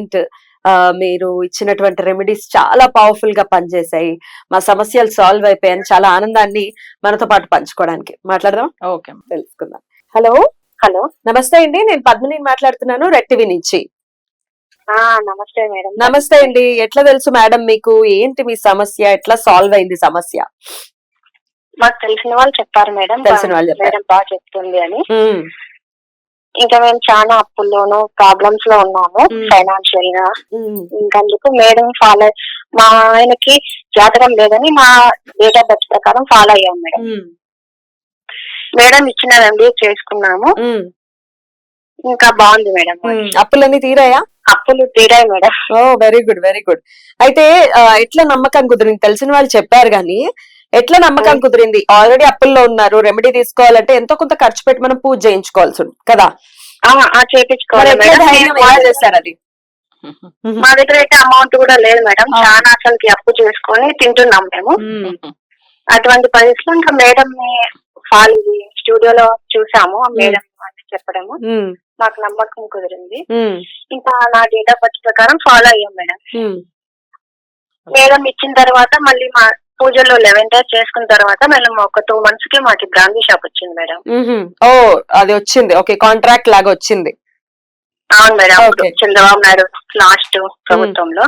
Client మీరు ఇచ్చినటువంటి remedies చాలా పవర్ఫుల్గా పనిచేశాయి. మా సమస్యలు సాల్వ్ అయిపోయాయని చాలా ఆనందాన్ని మనతో పాటు పంచుకోవడానికి. మాట్లాడదాం? ఓకే. తెలుసుకుందాం. హలో? హలో? నమస్తే అండి. నేను పద్మిని మాట్లాడుతున్నాను రెట్టివి నుంచి. ఆ నమస్తే మేడం. నమస్తే అండి. ఎట్లా తెలుసు మేడం మీకు? ఏంటి మీ సమస్య? ఎట్లా సాల్వ్ అయింది సమస్య? మాకు తెలిసిన వాళ్ళు చెప్పారు మేడం. తెలిసిన వాళ్ళు చెప్పారు. మేడం బాగా చెప్తుంది అని. ఇంకా మేము చాలా అప్పుల్లోనూ ప్రాబ్లమ్స్లో ఉన్నాము. ఫైనాన్షియల్గా ఉమ్, ఇంకా అందుకు మేడం ఫాలో మా ఆయనకి జాతకం లేదని మా డేట్ ఆఫ్ బర్త్ ప్రకారం ఫాలో అయ్యాం మేడం. మేడం ఇచ్చిన ఎంబీఏ చేసుకున్నాము. ఇంకా బాగుంది మేడం. అప్పులన్నీ తీరాయా? అప్పులు తీరాయి madam. Oh very good very good అయితే ఎట్లా నమ్మకం కుదిరింది? తెలిసిన వాళ్ళు చెప్పారు కానీ ఎట్లా నమ్మకం కుదిరింది? ఆల్రెడీ అప్పుల్లో ఉన్నారు రెమెడీ తీసుకోవాలంటే ఎంతో కొంత ఖర్చు పెట్టి మనం పూజ చేయించుకోవాల్సి ఉంది కదా? చేస్తారు అది? మా దగ్గర అయితే అమౌంట్ కూడా లేదు మేడం. చాలా అసలుకి అప్పు చేసుకొని తింటున్నాం మేము. అటువంటి పరిస్థితుల్లో ఇంకా మేడం ని ఫాల్ స్టూడియోలో చూసాము మేడం అని చెప్పడము. మాకు నమ్మకం కుదిరింది. ఇంకా నా డేట్ ఆఫ్ బర్త్ ప్రకారం ఫాలో అయ్యాం మేడం. మేడం ఇచ్చిన తర్వాత మళ్ళీ మా పూజలో లెవెన్ డేస్ చేసుకున్న తర్వాత మేము ఒక టూ మంత్స్కి మాకు బ్రాందీ షాప్ వచ్చింది మేడం. ఓ అది వచ్చింది. ఓకే కాంట్రాక్ట్ లాగా వచ్చింది. అవును మేడం అప్పుడు. చంద్రబాబు నాయుడు లాస్ట్ ప్రభుత్వంలో.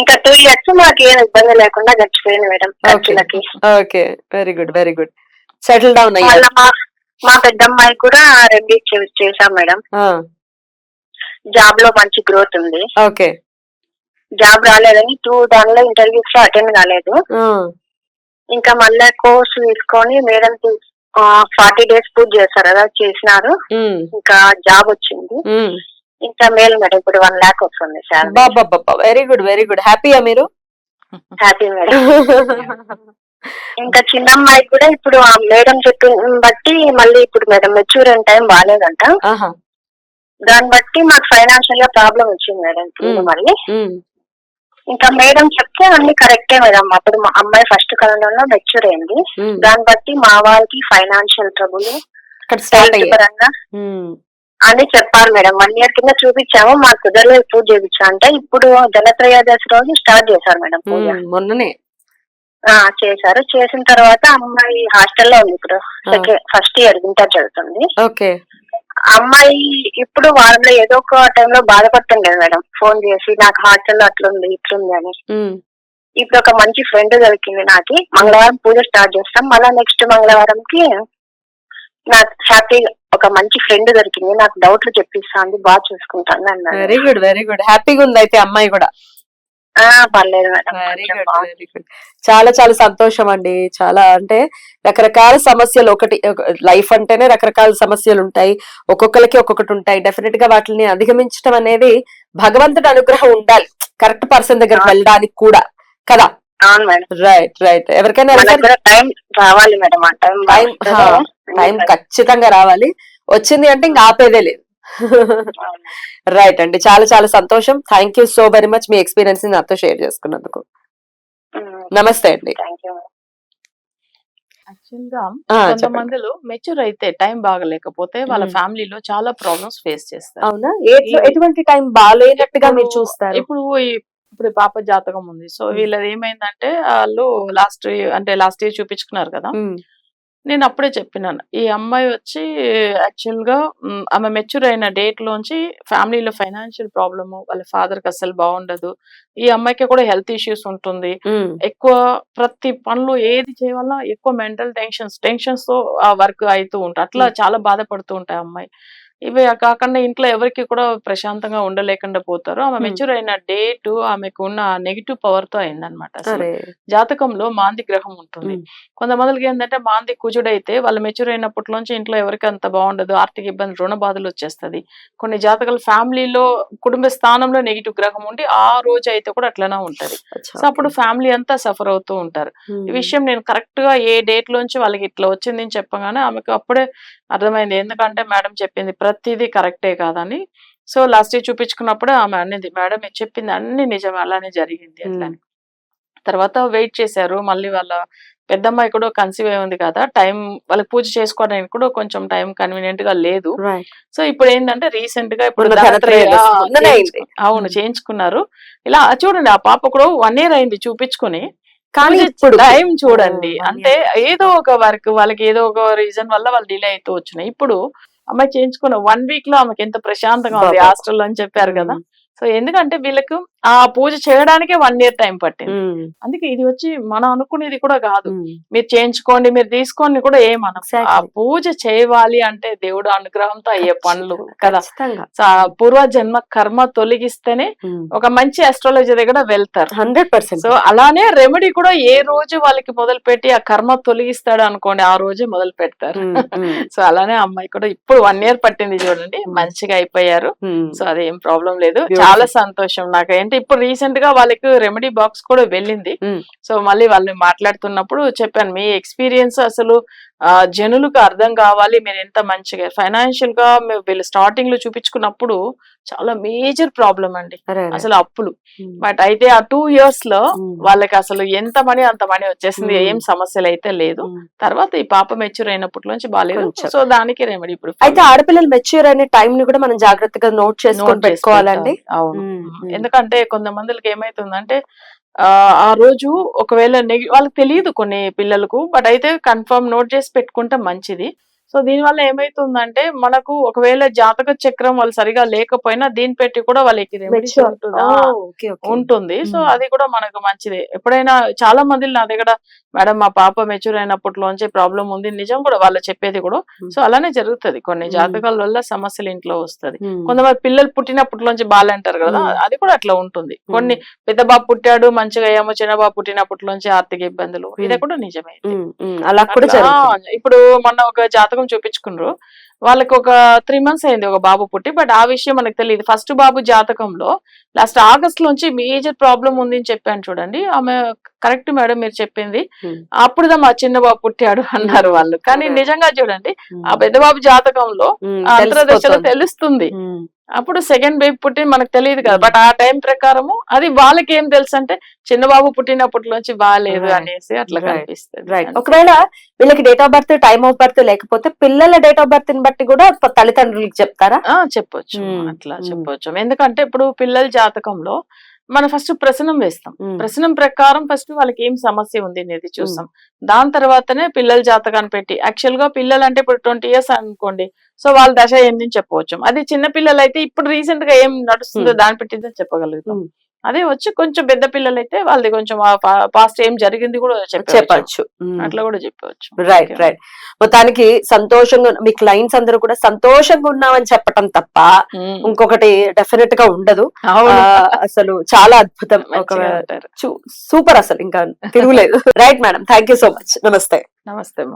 ఇంకా టూ ఇయర్స్ మాకు ఏం ఇబ్బంది లేకుండా గడిచిపోయింది మేడం ఖర్చులకి okay. Very good very good settle down మా పెద్దమ్మాయి కూడా రెడీ చేశాం మేడం. జాబ్లో మంచి గ్రోత్ ఉంది. ఓకే. జాబ్ రాలేదని టూ దానిలో ఇంటర్వ్యూస్లో అటెండ్ కాలేదు. ఇంకా మళ్ళీ కోర్స్ తీసుకొని మేడం ఫార్టీ డేస్ పూజ చేస్తారు కదా చేసినారు. ఇంకా జాబ్ వచ్చింది. ఇంకా మేల్ మేడం ఇప్పుడు వన్ లాక్ వస్తుంది sir very good very good హ్యాపీయా మీరు? Happy madam. ఇంకా చిన్నమ్మాయి కూడా ఇప్పుడు ఆ మేడం చెప్పిన బట్టి మళ్ళీ ఇప్పుడు మేడం మెచ్యూర్ అయిన టైం బాగాలేదంట దాన్ని బట్టి మాకు ఫైనాన్షియల్గా ప్రాబ్లం వచ్చింది మేడం. మళ్ళీ. ఇంకా మేడం చెప్తే అన్ని కరెక్టే మేడం. అప్పుడు మా అమ్మాయి ఫస్ట్ కరోనాలో మెచ్యూర్ అయింది. దాన్ని బట్టి మా వాళ్ళకి ఫైనాన్షియల్ ట్రబుల్ పరంగా అని చెప్పారు మేడం. వన్ ఇయర్ కింద చూపించాము మా కుదరలేదు పూజ చేయించా అంటే ఇప్పుడు ధనత్రయోదశి రోజు స్టార్ట్ చేశారు మేడం పూజ. ఉమ్, మొన్ననే. ఆ చేశారు. చేసిన తర్వాత అమ్మాయి హాస్టల్లో ఉంది ఇప్పుడు. సెకండ్ ఫస్ట్ ఇయర్ ఇంటర్ చదువుతుంది. ఓకే. అమ్మాయి ఇప్పుడు వారంలో ఏదో ఒక టైంలో బాధపడుతుండేది మేడం. ఫోన్ చేసి నాకు హాస్టల్లో అట్లుంది ఇట్లుంది అని. ఇప్పుడు ఒక మంచి ఫ్రెండ్ దొరికింది నాకు. మంగళవారం పూజ స్టార్ట్ చేస్తాం. మళ్ళా నెక్స్ట్ మంగళవారంకి నాకు హ్యాపీ ఒక మంచి ఫ్రెండ్ దొరికింది. నాకు డౌట్లు చెప్పిస్తాంది బాగా చూసుకుంటాను అన్నాడు. వెరీ గుడ్ వెరీ గుడ్ హ్యాపీగా ఉంది అయితే అమ్మాయి కూడా. వెరీ కొంచెం గుడ్ బాగుంది. వెరీ గుడ్ చాలా చాలా సంతోషం అండి చాలా అంటే రకరకాల సమస్యలు ఒకటి లైఫ్ అంటేనే రకరకాల సమస్యలు ఉంటాయి. ఒక్కొక్కరికి ఒక్కొక్కటి ఉంటాయి. డెఫినెట్గా వాటిని అధిగమించడం అనేది భగవంతుడి అనుగ్రహం ఉండాలి. కరెక్ట్ పర్సన్ దగ్గరికి ఆ. వెళ్ళడానికి కూడా. కదా? రైట్ రైట్ ఎవరికైనా దగ్గర టైం రావాలి మేడం టైం ఖచ్చితంగా రావాలి. వచ్చింది అంటే ఇంకా ఆపేదే లేదు. రైట్ అండి. చాలా చాలా సంతోషం. Thank you so very much మీ ఎక్స్పీరియన్స్ని నాతో షేర్ చేసుకున్నందుకు. నమస్తే అండి. కొంతమందిలో మెచ్యూర్ అయితే టైం బాగలేకపోతే వాళ్ళ. ఫ్యామిలీలో చాలా ప్రాబ్లమ్స్ ఫేస్ చేస్తారు. అవునా? ఎటువంటి టైం బాగాలేనట్టుగా మీరు ఇప్పుడు- చూస్తారు? ఇప్పుడు ఈ- ఇప్పుడు పాప జాతకం ఉంది. So hmm. వీళ్ళది ఏమైందంటే వాళ్ళు లాస్ట్ అంటే లాస్ట్ ఇయర్ చూపించుకున్నారు కదా. నేను అప్పుడే చెప్పినాను. ఈ అమ్మాయి వచ్చి యాక్చువల్గా మ్, ఆమె మెచ్యూర్ అయిన డేట్ లోంచి ఫ్యామిలీలో ఫైనాన్షియల్ ప్రాబ్లమ్ వాళ్ళ ఫాదర్కి అసలు బాగుండదు. ఈ అమ్మాయికి కూడా హెల్త్ ఇష్యూస్ ఉంటుంది. ఎక్కువ ప్రతి పనులు ఏది చేయాలన్నా ఎక్కువ మెంటల్ టెన్షన్స్ టెన్షన్స్తో ఆ వర్క్ అవుతూ ఉంటాయి. అట్లా. చాలా బాధపడుతూ ఉంటాయి అమ్మాయి. ఇవి కాకుండా ఇంట్లో ఎవరికి కూడా ప్రశాంతంగా ఉండలేకుండా పోతారు. ఆమె. మెచ్యూర్ అయిన డేట్ ఆమెకు ఉన్న నెగిటివ్ పవర్తో అయిందనమాట జాతకంలో మాంది గ్రహం ఉంటుంది. కొంతమందికి ఏంటంటే మాంది కుజుడైతే వాళ్ళు మెచ్యూర్ అయినప్పటిలోంచి ఇంట్లో ఎవరికి అంత బాగుండదు. ఆర్థిక ఇబ్బంది రుణ బాధలు వచ్చేస్తది. కొన్ని జాతకాలు ఫ్యామిలీలో కుటుంబ స్థానంలో నెగిటివ్ గ్రహం ఉండి ఆ రోజు అయితే కూడా అట్లనే ఉంటది. సో అప్పుడు ఫ్యామిలీ అంతా సఫర్ అవుతూ ఉంటారు. ఈ విషయం నేను కరెక్ట్గా ఏ డేట్ లోంచి వాళ్ళకి ఇట్లా వచ్చింది అని చెప్పగానే ఆమెకు అప్పుడే అర్థమైంది. ఎందుకంటే మేడం చెప్పింది ప్రతిదీ కరెక్టే కాదని. సో లాస్ట్ ఇయర్ చూపించుకున్నప్పుడే ఆమె అనేది మేడం మీరు చెప్పింది అన్ని నిజం అలానే జరిగింది అట్లా. తర్వాత వెయిట్ చేశారు మళ్ళీ వాళ్ళ పెద్దమ్మాయి కూడా కన్సీవ్ అయి ఉంది కదా టైం వాళ్ళకి పూజ చేసుకోవడానికి కూడా కొంచెం టైం కన్వీనియంట్గా లేదు. సో ఇప్పుడు ఏంటంటే రీసెంట్గా ఇప్పుడు అవును చేయించుకున్నారు. ఇలా చూడండి ఆ పాప కూడా వన్ ఇయర్ అయింది చూపించుకుని. కానీ ఇప్పుడు టైం చూడండి. One అంటే ఏదో ఒక వర్క్ వాళ్ళకి ఏదో ఒక రీజన్ వల్ల వాళ్ళు డిలే అవుతూ వచ్చినాయి. ఇప్పుడు అమ్మాయి చేయించుకున్న వన్ వీక్లో ఆమెకి ఎంత ప్రశాంతంగా ఉంది. హాస్టల్లో అని చెప్పారు కదా సో ఎందుకంటే వీళ్ళకు ఆ పూజ చేయడానికే వన్ ఇయర్ టైం పట్టింది. అందుకే ఇది వచ్చి మనం అనుకునేది కూడా కాదు. మీరు చేయించుకోండి మీరు తీసుకోండి కూడా ఏమనం. ఆ పూజ చేయవాలి అంటే దేవుడు అనుగ్రహంతో అయ్యే పనులు కదా. సో ఆ పూర్వ జన్మ కర్మ తొలగిస్తేనే ఒక మంచి అస్ట్రాలజీ దగ్గర వెళ్తారు. హండ్రెడ్ పర్సెంట్ సో అలానే రెమెడీ కూడా ఏ రోజు వాళ్ళకి మొదలు పెట్టి ఆ కర్మ తొలగిస్తాడు అనుకోండి ఆ రోజే మొదలు పెడతారు. సో అలానే అమ్మాయి కూడా ఇప్పుడు వన్ ఇయర్ పట్టింది చూడండి. మంచిగా అయిపోయారు. సో అదేం ప్రాబ్లం లేదు. చాలా సంతోషం నాకు ఏంటి ఇప్పుడు రీసెంట్గా వాళ్ళకి రెమెడీ బాక్స్ కూడా వెళ్ళింది. సో మళ్ళీ వాళ్ళు మాట్లాడుతున్నప్పుడు చెప్పాను మీ ఎక్స్పీరియన్స్ అసలు జనులకు అర్థం కావాలి మీరు ఎంత మంచిగా ఫైనాన్షియల్గా మీరు వీళ్ళు స్టార్టింగ్లో చూపించుకున్నప్పుడు చాలా మేజర్ ప్రాబ్లం అండి. అసలు అప్పులు. బట్ అయితే ఆ టూ ఇయర్స్లో వాళ్ళకి అసలు ఎంత మనీ అంత మనీ వచ్చేసింది. ఏం సమస్యలు అయితే లేదు. తర్వాత ఈ పాప మెచ్యూర్ అయినప్పటి నుంచి బాగాలేదు. సో దానికి రెమెడీ ఇప్పుడు అయితే ఆడపిల్లలు మెచ్యూర్ అనే టైం ని కూడా మనం జాగ్రత్తగా నోట్ చేసుకొని Note చేసి పెట్టుకోవాలండి పెట్టాలి. అవును. ఎందుకంటే కొంతమందికి ఏమైతుందంటే ఆ ఆ రోజు ఒకవేళ నెగి వాళ్ళకి తెలియదు కొన్ని పిల్లలకు బట్ అయితే కన్ఫర్మ్ నోట్ చేసి పెట్టుకుంటే మంచిది. సో దీని వల్ల ఏమైతుందంటే మనకు ఒకవేళ జాతక చక్రం వాళ్ళు సరిగా లేకపోయినా దీన్ని పెట్టి కూడా వాళ్ళకి. ఉంటుంది. So hmm. అది కూడా మనకు మంచిదే ఎప్పుడైనా చాలా మంది నా దగ్గర మేడం మా పాప మెచ్యూర్ అయినప్పటిలోంచి ప్రాబ్లం ఉంది నిజం కూడా వాళ్ళు చెప్పేది కూడా మ్మ్. సో అలానే జరుగుతది కొన్ని మ్మ్. జాతకాల వల్ల సమస్యలు ఇంట్లో వస్తది. కొంతమంది పిల్లలు పుట్టినప్పటిలోంచి బాగా అంటారు కదా. అది కూడా అట్లా ఉంటుంది కొన్ని పెద్ద బాబు పుట్టాడు మంచిగా అయ్యాము చిన్న బాబు పుట్టినప్పటిలోంచి ఆర్థిక ఇబ్బందులు ఇది. కూడా నిజమే అలా కూడా ఇప్పుడు మొన్న ఒక జాతకం చూపించుకున్నారు. వాళ్ళకి ఒక త్రీ మంత్స్ అయింది ఒక బాబు పుట్టి బట్ ఆ విషయం మనకు తెలియదు. ఫస్ట్ బాబు జాతకంలో లాస్ట్ ఆగస్ట్ నుంచి మేజర్ ప్రాబ్లం ఉంది అని చెప్పాను చూడండి. ఆమె కరెక్ట్ మేడం మీరు చెప్పింది. Hmm. అప్పుడుదా మా చిన్న బాబు పుట్టాడు అన్నారు వాళ్ళు. కానీ అదే. నిజంగా చూడండి ఆ పెద్ద బాబు జాతకంలో అంతర్దశలో. తెలుస్తుంది. అప్పుడు సెకండ్ బేబీ పుట్టి మనకు తెలియదు కదా Hmm. బట్ ఆ టైం ప్రకారము అది వాళ్ళకి ఏం తెలుసు అంటే చిన్న బాబు పుట్టినప్పటిలోంచి బాగాలేదు. అనేసి అట్లా. కనిపిస్తుంది రైట్ ఒకవేళ వీళ్ళకి date of birth time of birth లేకపోతే పిల్లల డేట్ ఆఫ్ బర్త్ని బట్టి కూడా తల్లిదండ్రులకి చెప్తారా చెప్పొచ్చు మ్మ్. అట్లా మ్మ్. చెప్పొచ్చు ఎందుకంటే ఇప్పుడు పిల్లల జాతకంలో మనం ఫస్ట్ ప్రసనం వేస్తాం. ప్రసనం ప్రకారం ఫస్ట్ వాళ్ళకి ఏం సమస్య ఉంది అనేది చూస్తాం. దాని తర్వాతనే పిల్లల జాతకాన్ని పెట్టి యాక్చువల్గా పిల్లలు అంటే ఇప్పుడు ట్వంటీ ఇయర్స్ అనుకోండి సో వాళ్ళ దశ ఏంది అని చెప్పవచ్చు. అది చిన్న పిల్లలు అయితే ఇప్పుడు రీసెంట్గా ఏం నడుస్తుందో. దాన్ని పెట్టిందని చెప్పగలుగుతాం. అదే వచ్చి కొంచెం పెద్ద పిల్లలు అయితే వాళ్ళది కొంచెం పాస్ట్ ఏం జరిగింది కూడా చెప్పవచ్చు. చెప్పచ్చు. అట్లా కూడా చెప్పవచ్చు. రైట్ రైట్ మొత్తానికి సంతోషంగా మీ క్లయింట్స్ అందరూ కూడా సంతోషంగా ఉన్నామని చెప్పటం తప్ప. ఇంకొకటి డెఫినెట్గా ఉండదు. అసలు చాలా అద్భుతం. సూపర్ అసలు ఇంకా తిరుగులేదు. Right madam thank you so much నమస్తే. నమస్తే.